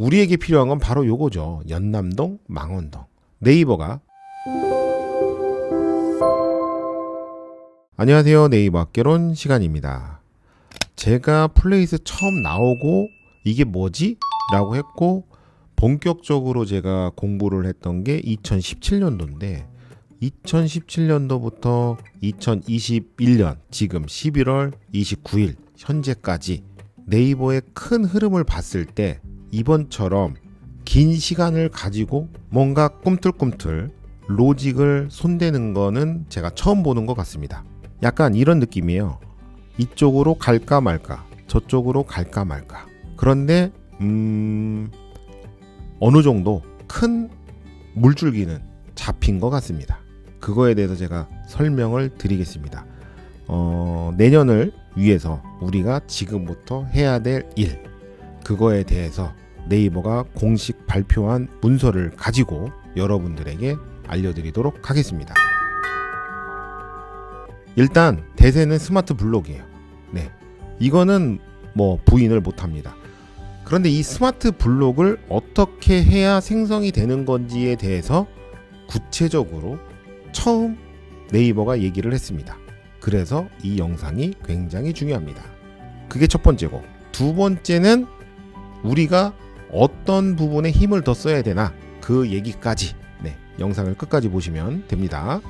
우리에게 필요한 건 바로 요거죠. 연남동, 망원동. 네이버가 안녕하세요. 네이버 학개론 시간입니다. 제가 플레이스 처음 나오고 이게 뭐지? 라고 했고 본격적으로 제가 공부를 했던 게 2017년도인데 2017년도부터 2021년 지금 11월 29일 현재까지 네이버의 큰 흐름을 봤을 때 이번처럼 긴 시간을 가지고 뭔가 꿈틀꿈틀 로직을 손대는 거는 제가 처음 보는 것 같습니다. 약간 이런 느낌이에요. 이쪽으로 갈까 말까, 저쪽으로 갈까 말까. 그런데 음 어느 정도 큰 물줄기는 잡힌 것 같습니다. 그거에 대해서 제가 설명을 드리겠습니다. 어, 내년을 위해서 우리가 지금부터 해야 될 일, 그거에 대해서 네이버가 공식 발표한 문서를 가지고 여러분들에게 알려드리도록 하겠습니다. 일단 대세는 스마트 블록이에요. 네, 이거는 뭐 부인을 못 합니다. 그런데 이 스마트 블록을 어떻게 해야 생성이 되는 건지에 대해서 구체적으로 처음 네이버가 얘기를 했습니다. 그래서 이 영상이 굉장히 중요합니다. 그게 첫 번째고 두 번째는 우리가 어떤 부분에 힘을 더 써야 되나 그 얘기까지 네, 영상을 끝까지 보시면 됩니다.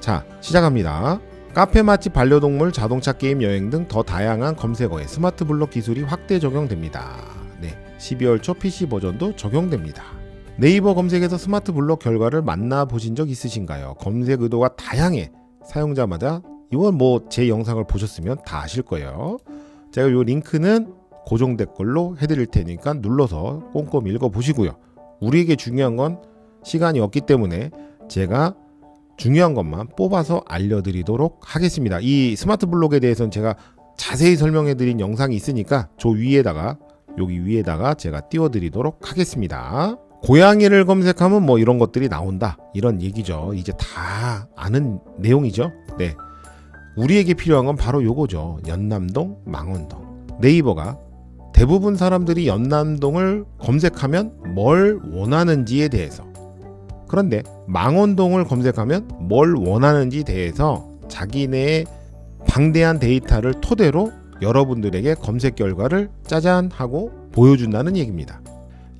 자, 시작합니다. 카페 맛집 반려동물 자동차 게임 여행 등 더 다양한 검색어에 스마트 블록 기술이 확대 적용됩니다. 네, 12월 초 PC 버전도 적용됩니다. 네이버 검색에서 스마트 블록 결과를 만나보신 적 있으신가요? 검색 의도가 다양해 사용자마다 이건 뭐 제 영상을 보셨으면 다 아실 거예요. 제가 이 링크는 고정 댓글로 해드릴 테니까 눌러서 꼼꼼히 읽어보시고요. 우리에게 중요한 건 시간이 없기 때문에 제가 중요한 것만 뽑아서 알려드리도록 하겠습니다. 이 스마트 블록에 대해서는 제가 자세히 설명해드린 영상이 있으니까 저 위에다가 여기 위에다가 제가 띄워드리도록 하겠습니다. 고양이를 검색하면 뭐 이런 것들이 나온다 이런 얘기죠. 이제 다 아는 내용이죠. 네. 우리에게 필요한 건 바로 요거죠. 연남동, 망원동. 네이버가 대부분 사람들이 연남동을 검색하면 뭘 원하는지에 대해서 그런데 망원동을 검색하면 뭘 원하는지 대해서 자기네의 방대한 데이터를 토대로 여러분들에게 검색 결과를 짜잔 하고 보여준다는 얘기입니다.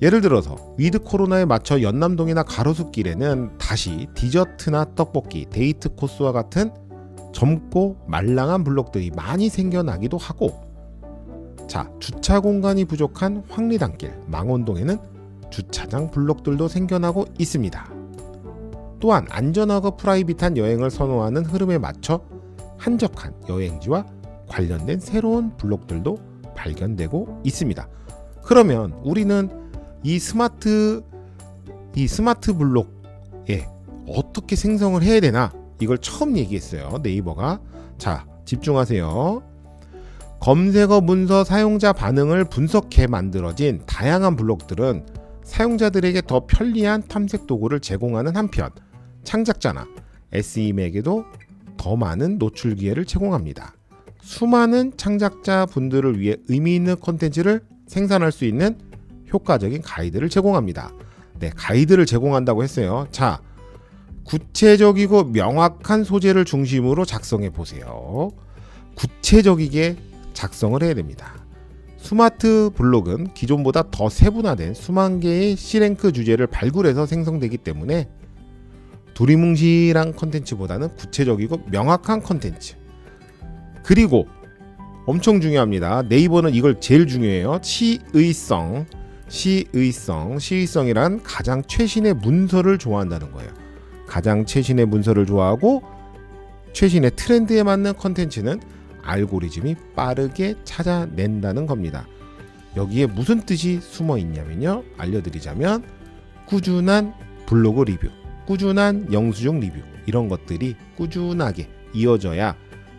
예를 들어서 위드 코로나에 맞춰 연남동이나 가로수길에는 다시 디저트나 떡볶이, 데이트 코스와 같은 젊고 말랑한 블록들이 많이 생겨나기도 하고 자 주차 공간이 부족한 황리단길, 망원동에는 주차장 블록들도 생겨나고 있습니다. 또한 안전하고 프라이빗한 여행을 선호하는 흐름에 맞춰 한적한 여행지와 관련된 새로운 블록들도 발견되고 있습니다. 그러면 우리는 이 스마트 이 스마트 블록에 어떻게 생성을 해야 되나 이걸 처음 얘기했어요. 네이버가 자 집중하세요. 검색어 문서 사용자 반응을 분석해 만들어진 다양한 블록들은 사용자들에게 더 편리한 탐색 도구를 제공하는 한편 창작자나 SEM에게도 더 많은 노출 기회를 제공합니다. 수많은 창작자 분들을 위해 의미 있는 콘텐츠를 생산할 수 있는 효과적인 가이드를 제공합니다. 네, 가이드를 제공한다고 했어요. 자, 구체적이고 명확한 소재를 중심으로 작성해 보세요. 구체적이게 작성을 해야 됩니다. 스마트 블록은 기존보다 더 세분화된 수만 개의 C랭크 주제를 발굴해서 생성되기 때문에 두리뭉실한 컨텐츠보다는 구체적이고 명확한 컨텐츠 그리고 엄청 중요합니다. 네이버는 이걸 제일 중요해요. 시의성, 시의성, 시의성이란 가장 최신의 문서를 좋아한다는 거예요. 가장 최신의 문서를 좋아하고 최신의 트렌드에 맞는 컨텐츠는 알고리즘이 빠르게 찾아낸다는 겁니다. 여기에 무슨 뜻이 숨어 있냐면요. 알려드리자면 꾸준한 블로그 리뷰, 꾸준한 영수증 리뷰 이런 것들이 꾸준하게 이어져야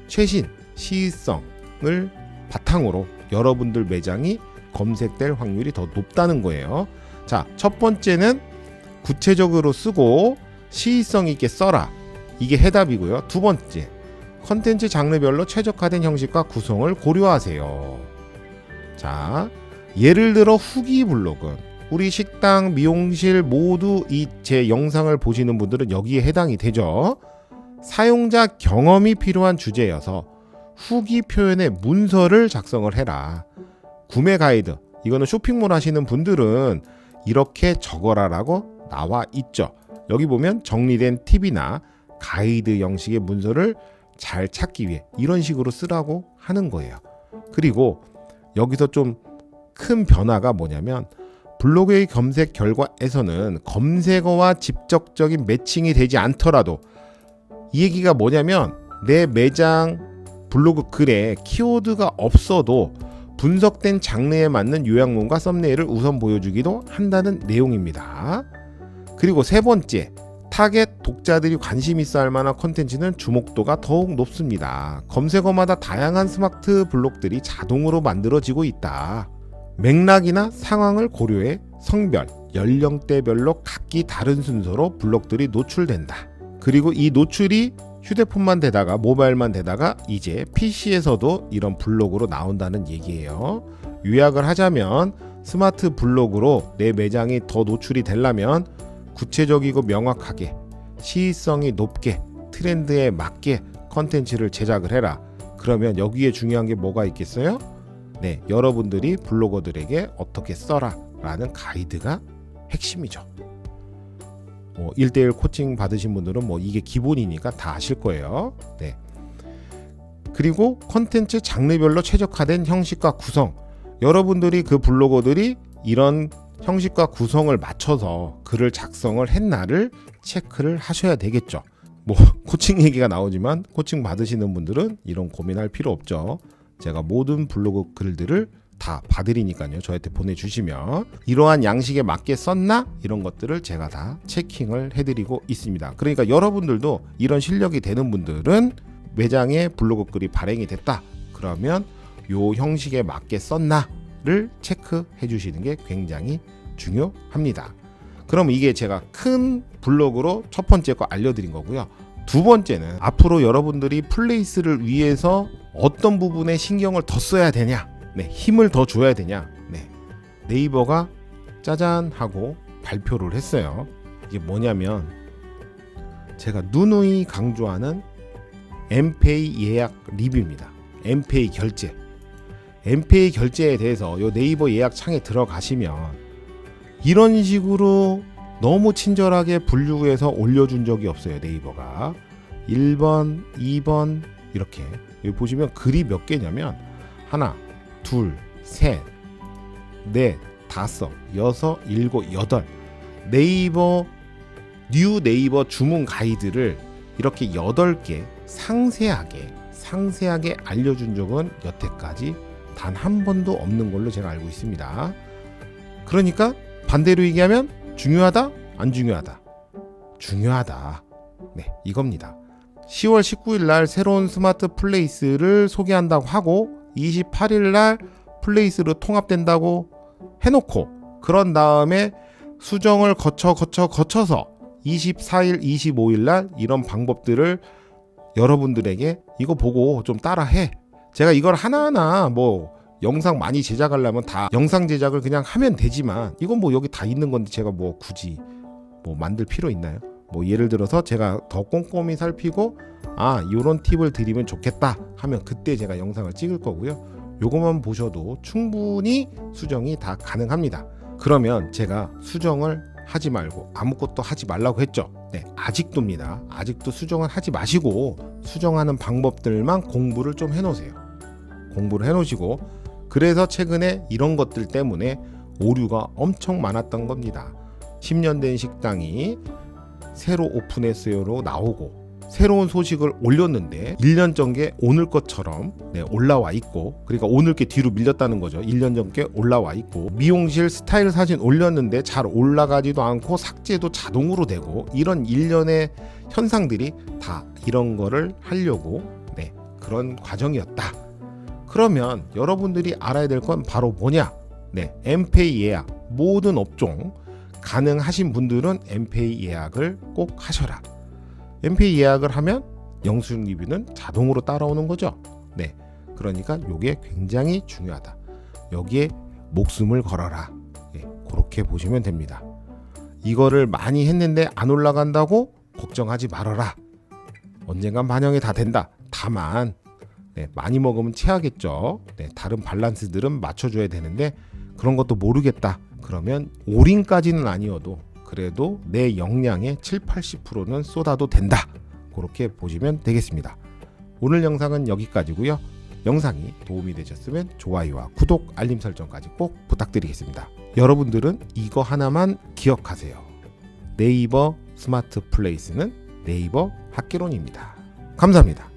최신 시의성을 바탕으로 여러분들 매장이 검색될 확률이 더 높다는 거예요. 자, 첫 번째는 구체적으로 쓰고 시의성 있게 써라. 이게 해답이고요. 두 번째, 컨텐츠 장르별로 최적화된 형식과 구성을 고려하세요. 자, 예를 들어 후기 블로그 우리 식당, 미용실 모두 이 제 영상을 보시는 분들은 여기에 해당이 되죠. 사용자 경험이 필요한 주제여서 후기 표현의 문서를 작성을 해라. 구매 가이드 이거는 쇼핑몰 하시는 분들은 이렇게 적어라라고 나와 있죠. 여기 보면 정리된 팁이나 가이드 형식의 문서를 잘 찾기 위해 이런 식으로 쓰라고 하는 거예요. 그리고 여기서 좀 큰 변화가 뭐냐면 블로그의 검색 결과에서는 검색어와 직접적인 매칭이 되지 않더라도 이 얘기가 뭐냐면 내 매장 블로그 글에 키워드가 없어도 분석된 장르에 맞는 요약문과 썸네일을 우선 보여주기도 한다는 내용입니다. 그리고 세 번째, 타겟 독자들이 관심 있어 할 만한 컨텐츠는 주목도가 더욱 높습니다. 검색어마다 다양한 스마트 블록들이 자동으로 만들어지고 있다. 맥락이나 상황을 고려해 성별, 연령대별로 각기 다른 순서로 블록들이 노출된다. 그리고 이 노출이 휴대폰만 되다가 모바일만 되다가 이제 PC에서도 이런 블록으로 나온다는 얘기예요. 요약을 하자면 스마트 블록으로 내 매장이 더 노출이 되려면 구체적이고 명확하게 시의성이 높게 트렌드에 맞게 컨텐츠를 제작을 해라. 그러면 여기에 중요한 게 뭐가 있겠어요? 네, 여러분들이 블로거들에게 어떻게 써라 라는 가이드가 핵심이죠. 뭐 1대1 코칭 받으신 분들은 뭐 이게 기본이니까 다 아실 거예요. 네. 그리고 컨텐츠 장르별로 최적화된 형식과 구성. 여러분들이 그 블로거들이 이런 형식과 구성을 맞춰서 글을 작성을 했나를 체크를 하셔야 되겠죠. 뭐 코칭 얘기가 나오지만 코칭 받으시는 분들은 이런 고민할 필요 없죠. 제가 모든 블로그 글들을 다 봐드리니까요. 저한테 보내주시면 이러한 양식에 맞게 썼나 이런 것들을 제가 다 체킹을 해드리고 있습니다. 그러니까 여러분들도 이런 실력이 되는 분들은 매장에 블로그 글이 발행이 됐다. 그러면 요 형식에 맞게 썼나 를 체크해 주시는 게 굉장히 중요합니다. 그럼 이게 제가 큰 블로그로 첫 번째 거 알려드린 거고요. 두 번째는 앞으로 여러분들이 플레이스를 위해서 어떤 부분에 신경을 더 써야 되냐, 네, 힘을 더 줘야 되냐, 네, 네이버가 짜잔 하고 발표를 했어요. 이게 뭐냐면 제가 누누이 강조하는 엠페이 예약 리뷰입니다. 엠페이 결제. 엠페이 결제에 대해서 요 네이버 예약 창에 들어가시면 이런 식으로 너무 친절하게 분류해서 올려준 적이 없어요 네이버가. 1번 2번 이렇게. 여기 보시면 글이 몇 개냐면 하나 둘셋넷 다섯 여섯 일곱 여덟. 네이버 뉴 네이버 주문 가이드를 이렇게 여덟 개 상세하게 상세하게 알려준 적은 여태까지 단 한 번도 없는 걸로 제가 알고 있습니다. 그러니까 반대로 얘기하면 중요하다? 안 중요하다? 중요하다. 네, 이겁니다. 10월 19일 날 새로운 스마트 플레이스를 소개한다고 하고 28일 날 플레이스로 통합된다고 해놓고 그런 다음에 수정을 거쳐 거쳐 거쳐서 24일, 25일 날 이런 방법들을 여러분들에게 이거 보고 좀 따라해. 제가 이걸 하나하나 뭐 영상 많이 제작하려면 다 영상 제작을 그냥 하면 되지만 이건 뭐 여기 다 있는 건데 제가 뭐 굳이 뭐 만들 필요 있나요? 뭐 예를 들어서 제가 더 꼼꼼히 살피고 아 요런 팁을 드리면 좋겠다 하면 그때 제가 영상을 찍을 거고요. 요것만 보셔도 충분히 수정이 다 가능합니다. 그러면 제가 수정을 하지 말고 아무것도 하지 말라고 했죠. 네, 아직도입니다. 아직도 수정을 하지 마시고 수정하는 방법들만 공부를 좀 해놓으세요. 공부를 해놓으시고 그래서 최근에 이런 것들 때문에 오류가 엄청 많았던 겁니다. 10년 된 식당이 새로 오픈했어요로 나오고 새로운 소식을 올렸는데 1년 전게 오늘 것처럼 네, 올라와 있고 그러니까 오늘 게 뒤로 밀렸다는 거죠. 1년 전게 올라와 있고 미용실 스타일 사진 올렸는데 잘 올라가지도 않고 삭제도 자동으로 되고 이런 일련의 현상들이 다 이런 거를 하려고 네, 그런 과정이었다. 그러면 여러분들이 알아야 될 건 바로 뭐냐? 네, 엠페이 예약 모든 업종 가능하신 분들은 엠페이 예약을 꼭 하셔라. 엠페이 예약을 하면 영수증 리뷰는 자동으로 따라오는 거죠. 네, 그러니까 이게 굉장히 중요하다. 여기에 목숨을 걸어라. 예, 그렇게 보시면 됩니다. 이거를 많이 했는데 안 올라간다고 걱정하지 말아라. 언젠간 반영이 다 된다. 다만 네, 많이 먹으면 체하겠죠. 네, 다른 밸런스들은 맞춰줘야 되는데 그런 것도 모르겠다. 그러면 올인까지는 아니어도 그래도 내 역량의 7, 80%는 쏟아도 된다. 그렇게 보시면 되겠습니다. 오늘 영상은 여기까지고요. 영상이 도움이 되셨으면 좋아요와 구독, 알림 설정까지 꼭 부탁드리겠습니다. 여러분들은 이거 하나만 기억하세요. 네이버 스마트 플레이스는 네이버 학개론입니다. 감사합니다.